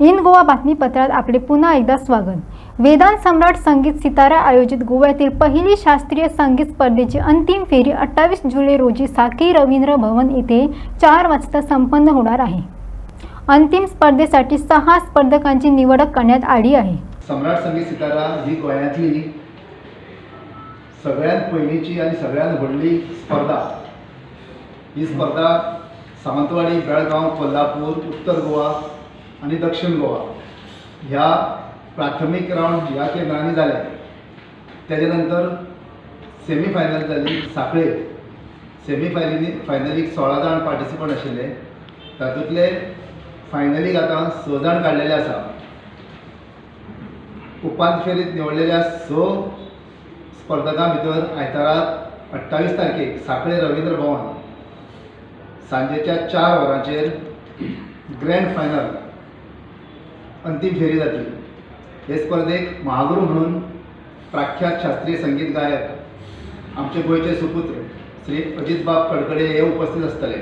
In Goa बातमीपत्रात आपले पुन्हा एकदा स्वागत. वेदांत सम्राट संगीत सितारा आयोजित गोव्यातील पहिली शास्त्रीय संगीत स्पर्धेची अंतिम फेरी अठ्ठावीस जुलै रोजी साकी रवींद्र भवन येथे चार वाजता संपन्न होणार आहे. अंतिम स्पर्धेसाठी सहा स्पर्धकांची निवड करण्यात आली आहे. सम्राट संगीत सितारा ही गोंयांतली सगळ्यात पहिलीची आणि सगळ्यात व्हडली स्पर्धा. ही स्पर्धा सावंतवाडी बेळगाव कोल्हापूर उत्तर गोवा आनी दक्षिण गोवा. ह्या प्राथमीक रावंड ह्या केंद्रांनी जाले त्याच्यानंतर नंतर सेमी फायनल जाली साखळे. सेमी फायनली फायनलीक सोळा जाण पार्टिसिपंट आशिल्ले तातूंतले फायनलीक आतां स जाण काडलेले आसा उपांत फेरीत निवडलेल्या स स्पर्धकां भितर आयतारा अठ्ठावीस तारखेक साखळे रवींद्र भवन. सांजेच्या चार वरांचेर ग्रँड फायनल अंतीम फेरी जातली हे स्पर्धेक महागुरू म्हणून प्राख्यात शास्त्रीय संगीत गायक आमचे गोंयचे सुपुत्र श्री अजितबाब कडकडे हे उपस्थित आसतले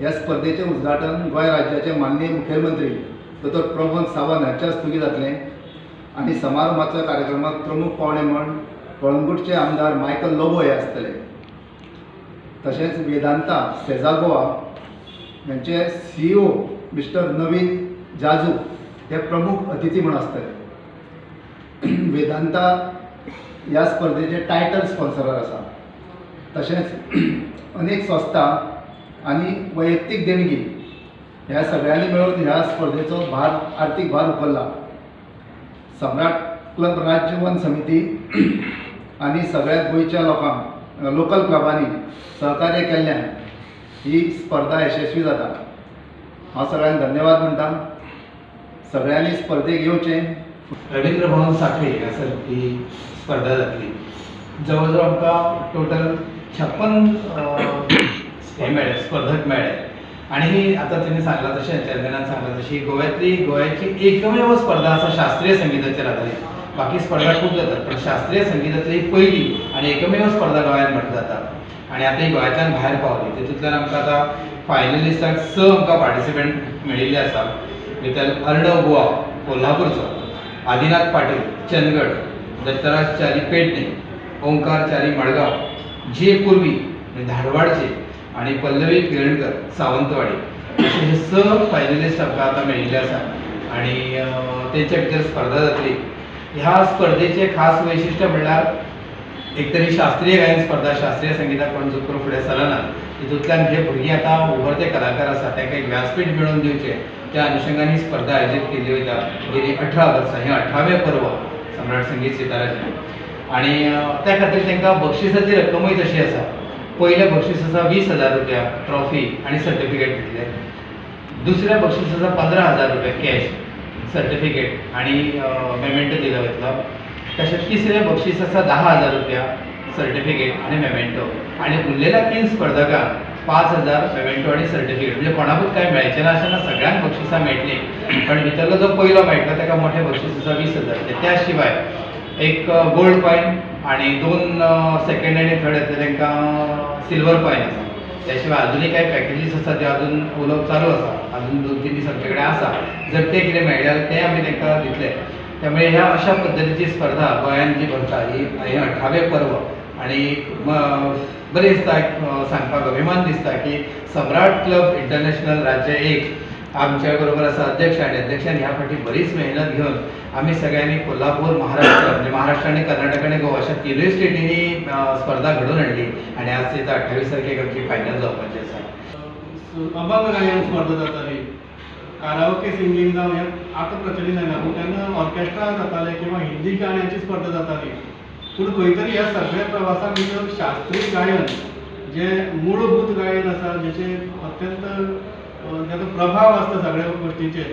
ह्या स्पर्धेचें उद्घाटन गोंय राज्याचे माननीय मुखेलमंत्री दोतोर प्रमोद सावंत हांच्या हस्तुकी जातलें आनी समारंभाच्या कार्यक्रमाक प्रमुख पावणे म्हण कळंगूटचे आमदार मायकल लोबो हे आसतले तशेंच वेदांता सेजा गोवा हांचे CEO mister Naveen Jaju हे प्रमुख अतिथी म्हण आसतले वेदांता ह्या स्पर्धेचे टायटल स्पॉन्सरर आसा तशेंच अनेक संस्था आनी वैयक्तीक देणगी ह्या सगळ्यांनी मेळून ह्या स्पर्धेचो भार आर्थीक भार उखल्ला. सम्राट क्लब राज्यवन समिती आनी सगळ्या गोंयच्या लोकांक लोकल क्लबांनी सहकार्य केल्ल्यान ही स्पर्धा यशस्वी जाता. हांव सगळ्यांक धन्यवाद म्हणटा सगळ्यांनी स्पर्धेक येवचें रवींद्र भवन साखळे असं ही स्पर्धा जातली जवळ जवळ आमकां टोटल छप्पन हे मेळ्ळे स्पर्धक मेळ्ळे आणि ही आता त्यांनी सांगला तशें चेअरमॅनान सांगला तशी गोव्यातली गोंयाची एकमेव स्पर्धा आसा शास्त्रीय संगीताचेर आधारीत बाकी स्पर्धा खूप जातात पण शास्त्रीय संगीतातली ही पहिली आणि एकमेव स्पर्धा गोव्यात म्हटली जाता. आणि आता ही गोंयाच्यान भायर पावली. तितूंतल्यान आमकां आतां फायनलिस्टाक स आमकां पार्टिसिपंट मेळिल्ले आसा भितर अर्णव गोवा कोल्हापूरचो आदिनाथ पाटील चंदगड दत्तराज चारी पेडणे ओंकार चारी मडगाव जे पूर्वी धारवाडचे आणि पल्लवी पिळणकर सावंतवाडी असे हे स फायनलिस्ट आमकां आतां मेळिल्ले आसा आणि त्यांच्या तेंच्या भितर स्पर्धा जातली. ह्या स्पर्धेचे खास वैशिष्ट्य म्हणल्यार एक तरी शास्त्रीय गायन स्पर्धा शास्त्रीय संगीताक कोण जो करून फुडें सरना तितूंतल्यान जे भुरगीं आतां उभरते कलाकार आसा तांकां एक व्यासपीठ मेळोवन दिवचें त्या अनुशंगान ही स्पर्धा आयोजीत केली वयता गेली अठरा वर्सां हें अठरावें पर्व सम्राट संगीत सिताराचें. आणि त्या खातीर तांकां बक्षिसाची रक्कमूय तशी आसा. पयलें बक्षीस आसा वीस हजार रुपया ट्रॉफी आनी सर्टिफिकेट दितले. दुसऱ्या बक्षीस आसा पंदरा हजार रुपया कॅश सर्टिफिकेट आणि मेमेंटो दिलो वयतलो तशेंच तिसरें बक्षीस आसा धा हजार रुपया सर्टिफिकेट आनी मेमेंटो आनी उरलेल्या तीन स्पर्धकांक पांच हजार मेमेंटो आनी सर्टिफिकेट म्हणजे कोणाकूच काय मेळचें ना अशें ना सगळ्यांक बक्षिसां मेळटलीं पण भितरलो जो पयलो मेळटलो ताका मोठें बक्षीस आसा वीस हजार. त्या शिवाय एक गोल्ड कॉइन आणि दोन सेकंड आणि थर्ड येतले तांकां सिल्वर कॉइन आसा त्या शिवाय अजूनही काही पॅकेजीस आसा जे अजून उलोवप चालू आसा अजून दोन तीन दीस आमचे कडेन आसा जर ते कितें मेळ्ळे जाल्यार ते आमी तांकां दितले. त्यामुळे ह्या अशा पद्दतीची स्पर्धा गोंयांत जी भरता ही हे अठरावे पर्व. आणि बरें दिसता एक, सांगपाक अभिमान दिसता की सम्राट क्लब इंटरनॅशनल राज्य एक आमच्या बरोबर आसा अध्यक्ष आणि अध्यक्षान ह्या फाटी बरीच मेहनत घेऊन आम्ही सगळ्यांनी कोल्हापूर महाराष्ट्र म्हणजे महाराष्ट्र आणि कर्नाटक आणि गोवा अशा तिनूय स्टेटींनी स्पर्धा घडून हाडली आणि आज तिथं अठ्ठावीस तारखेक आमची फायनल जावपाची आसा अभंग गायन स्पर्धा जाताली. काराओके सिंगींग जावं हें आतां प्रचलीत जायना पूण तेन्ना ऑर्केस्ट्रा जाताले किंवा हिंदी गाण्याची स्पर्धा जाताली. पूण खंय तरी ह्या सगळ्या प्रवासा भितर शास्त्रीय गायन जे मूळभूत गायन आसा जेचे अत्यंत अं, प्रभाव आसता सगळ्या गोश्टींचेर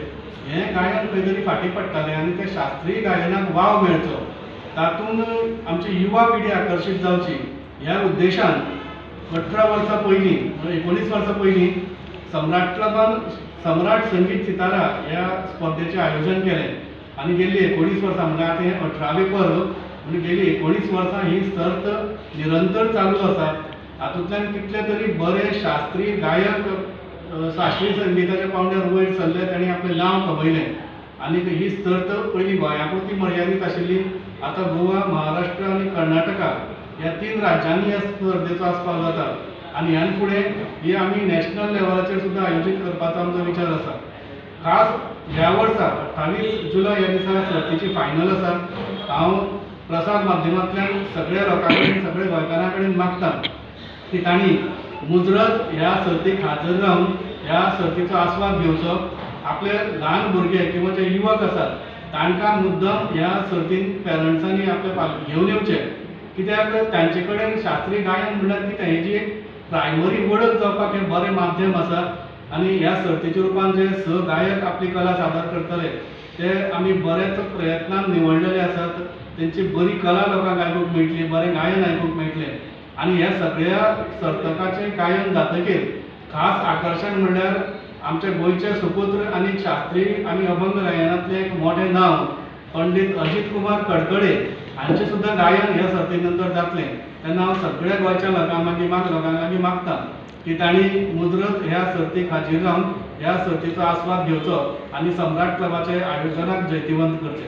हें गायन खंय तरी फाटीं पडटालें आनी त्या शास्त्रीय गायनाक वाव मेळचो तातूंत आमची युवा पिढी आकर्शीत जावची ह्या उद्देशान अठरा वर्सां पयलीं म्हणजे एकोणीस वर्सां पयलीं सम्राट क्लबान सम्राट संगीत सितारा ह्या स्पर्धेचें आयोजन केलें. आनी गेल्ली एकोणीस वर्सां म्हणजे आतां हें अठरावें पर्व म्हणजे गेली एकोणीस वर्सां ही सर्त निरंतर चालू आसा हातूंतल्यान कितले तरी बरे शास्त्रीय गायक शास्त्रीय संगीताच्या पावंड्यार वयर सरले तांणी आपलें नांव कमयले आनी ही सर्त पयलीं गोंयापुरती मर्यादीत आशिल्ली आतां गोवा महाराष्ट्र आनी कर्नाटका ह्या तीन राज्यांनी ह्या स्पर्धेचो आस्पाव जाता आनी ह्यान फुडें ही आमी नॅशनल लेवलाचेर सुद्दां आयोजीत करपाचो आमचो विचार आसा खास ह्या वर्सा अठ्ठावीस जुलय ह्या दिसा सर्तीची फायनल आसा हांव प्रसार माध्यमांतल्यान सगळ्या लोकां कडेन सगळ्या गोंयकारां कडेन मागतात. की तांणी मुजरत ह्या सर्तीक हाजीर रावन ह्या सर्तीचो आस्वाद घेवचो आपले ल्हान भुरगे किंवा जे युवक आसात तांकां मुद्दम ह्या सर्तीन पेरंट्सांनी आपले पाल घेवन येवचे कित्याक? तांचे कडेन शास्त्रीय गायन म्हणल्यार कितें हेजी एक प्रायमरी वळख जावपाक हें बरें माध्यम आसा. आनी ह्या सर्तीच्या रुपान जे स गायक आपली कला सादर करतले ते आमी बरेच प्रयत्नान निवडलेले आसात. तेंची बरी कला लोकांक आयकूंक मेळटली बरें गायन आयकूंक मेळटलें आनी ह्या सगळ्या सर्तकाचें गायन जातकीर खास आकर्शण म्हणल्यार आमचे गोंयचे सुपुत्र आनी शास्त्रीय आनी अभंग गायनांतलें एक मोठें नांव पंडीत अजित कुमार कडकडे हांचें सुद्दां गायन ह्या सर्ती नंतर जातलें. तेन्ना हांव सगळ्या गोंयच्या लोकां मागीर माग लोकांक लागीं मागतां. की तांणी मुजरत ह्या सर्तीक हाजीर रावन ह्या सर्तीचो आस्वाद घेवचो आनी सम्राट क्लबाचे आयोजनाक जैतिवंत करचें.